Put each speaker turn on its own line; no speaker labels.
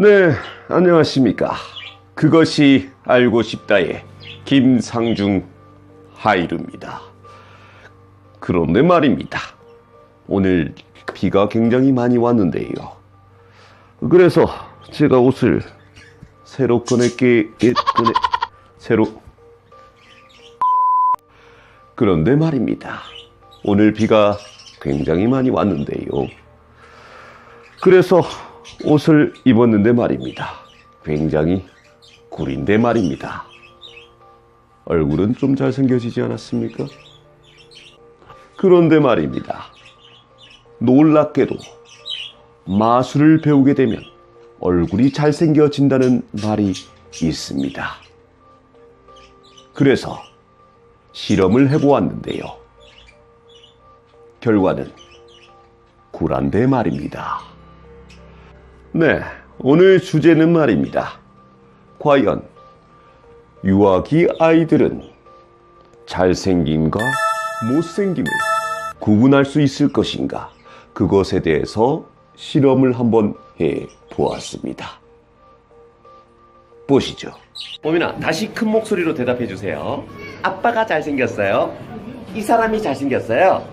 네, 안녕하십니까. 그것이 알고 싶다의 김상중 하이루입니다. 그런데 말입니다. 오늘 비가 굉장히 많이 왔는데요. 그래서 제가 옷을 새로 꺼냈게, 예, 꺼내, 새로. 그런데 말입니다. 오늘 비가 굉장히 많이 왔는데요. 그래서 옷을 입었는데 말입니다. 굉장히 구린데 말입니다. 얼굴은 좀 잘생겨지지 않았습니까? 그런데 말입니다. 놀랍게도 마술을 배우게 되면 얼굴이 잘생겨진다는 말이 있습니다. 그래서 실험을 해보았는데요. 결과는 굴한데 말입니다. 네, 오늘 주제는 말입니다. 과연 유아기 아이들은 잘생김과 못생김을 구분할 수 있을 것인가? 그것에 대해서 실험을 한번 해 보았습니다. 보시죠.
보민아 다시 큰 목소리로 대답해 주세요. 아빠가 잘생겼어요. 이 사람이 잘생겼어요.